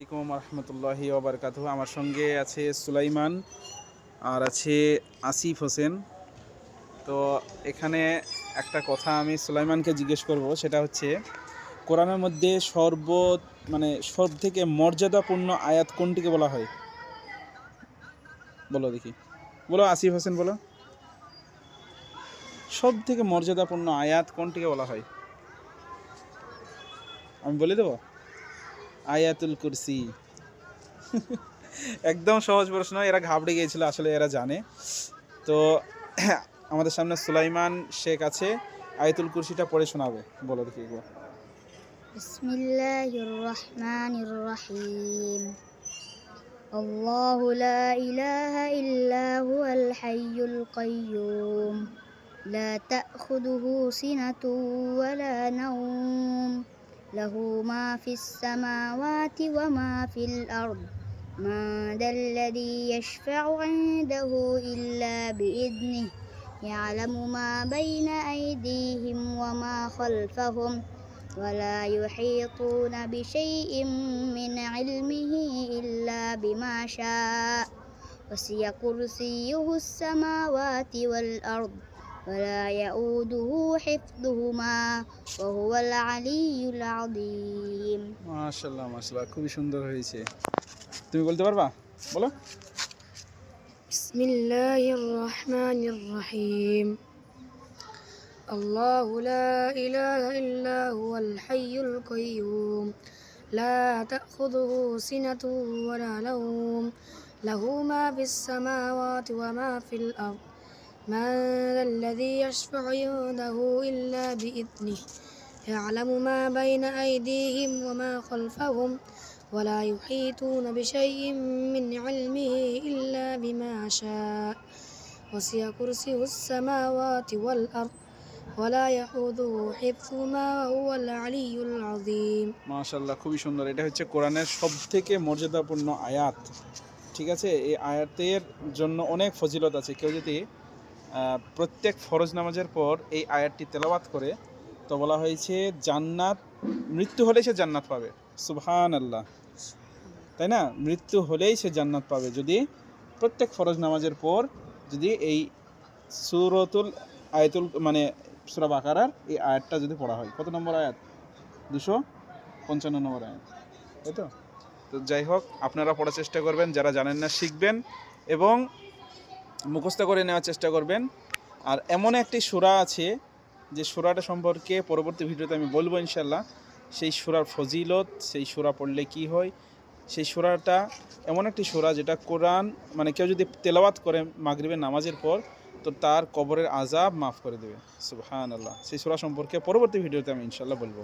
আসসালামাইকুম রহমতুল্লাহি ওবরকাত আমার সঙ্গে আছে সুলাইমান আর আছে আসিফ হোসেন। তো এখানে একটা কথা আমি সুলাইমানকে জিজ্ঞেস করব, সেটা হচ্ছে, কোরআনের মধ্যে সর্ব মানে সব থেকে মর্যাদাপূর্ণ আয়াত কোনটিকে বলা হয়? বলো দেখি। বলো আসিফ হোসেন, বলো। সব থেকে মর্যাদাপূর্ণ আয়াত কোনটিকে বলা হয়? আমি বলে দেবো? আয়াতুল কুরসি একদম সহজ প্রশ্ন এরা ঘাবড়ে গিয়েছিল আসলে এরা জানে তো আমাদের সামনে সুলাইমান শেখ আছে আয়াতুল কুরসিটা পড়ে শোনাবে বলো দেখি একবার بسم الله الرحمن الرحيم الله لا إله إلا هو الحي القيوم لا تأخذه سنة ولا نوم له ما في السماوات وما في الأرض. ما ذا الذي يشفع عنده إلا بإذنه. يعلم ما بين أيديهم وما خلفهم ولا يحيطون بشيء من علمه إلا بما شاء. وسع كرسيه السماوات والأرض. ولا يؤوده حفظهما وهو العلي العظيم মাশাল্লাহ মাশাল্লাহ খুবই সুন্দর হয়েছে তুমি বলতে পারবা বলো بسم الله الرحمن الرحيم الله لا إله إلا هو الحي القيوم لا تأخذه سنة ولا نوم له ما في السماوات وما في الأرض من ذا الذي يشفع عنده إلا بإذنه يعلم ما بين أيديهم وما خلفهم ولا يحيطون بشيء من علمه إلا بما شاء وسع كرسيه السماوات والأرض ولا يحوده حفظهما وهو العلي العظيم মাশাল্লাহ খুবই সুন্দর এটা হচ্ছে কোরআনের সব থেকে মর্যাদাপূর্ণ আয়াত ঠিক আছে এই আয়াতের জন্য অনেক ফজিলত আছে কেউ যদি আহ, প্রত্যেক ফরজ নামাজের পর এই আয়াতটি তেলাওয়াত করে তো বলা হয়েছে, জান্নাত, মৃত্যু হলেই সে জান্নাত পাবে। সুবহান আল্লাহ তাই না? মৃত্যু হলেই সে জান্নাত পাবে। যদি প্রত্যেক ফরজ নামাজের পর যদি এই সুরতুল, আয়াতুল মানে সুরা বাকারার এই আয়াতটা যদি পড়া হয়। কত নম্বর আয়াত? দুশো পঞ্চান্ন নম্বর আয়াত। তাই তো? তো যাই হোক, আপনারা পড়ার চেষ্টা করবেন, যারা জানেন না শিখবেন এবং মুখস্থ করে নেওয়ার চেষ্টা করবেন। আর এমন একটি সুরা আছে, যে সুরাটা সম্পর্কে পরবর্তী ভিডিওতে আমি বলব ইনশাল্লাহ সেই সুরার ফজিলত, সেই সুরা পড়লে কি হয়? সেই সুরাটা এমন একটি সুরা যেটা কোরআন মানে কেউ যদি তেলাওয়াত করে মাগরিবের নামাজের পর, তো তার কবরের আজাব মাফ করে দেবে। সুবহান আল্লাহ সেই সুরা সম্পর্কে পরবর্তী ভিডিওতে আমি ইনশাল্লাহ বলব।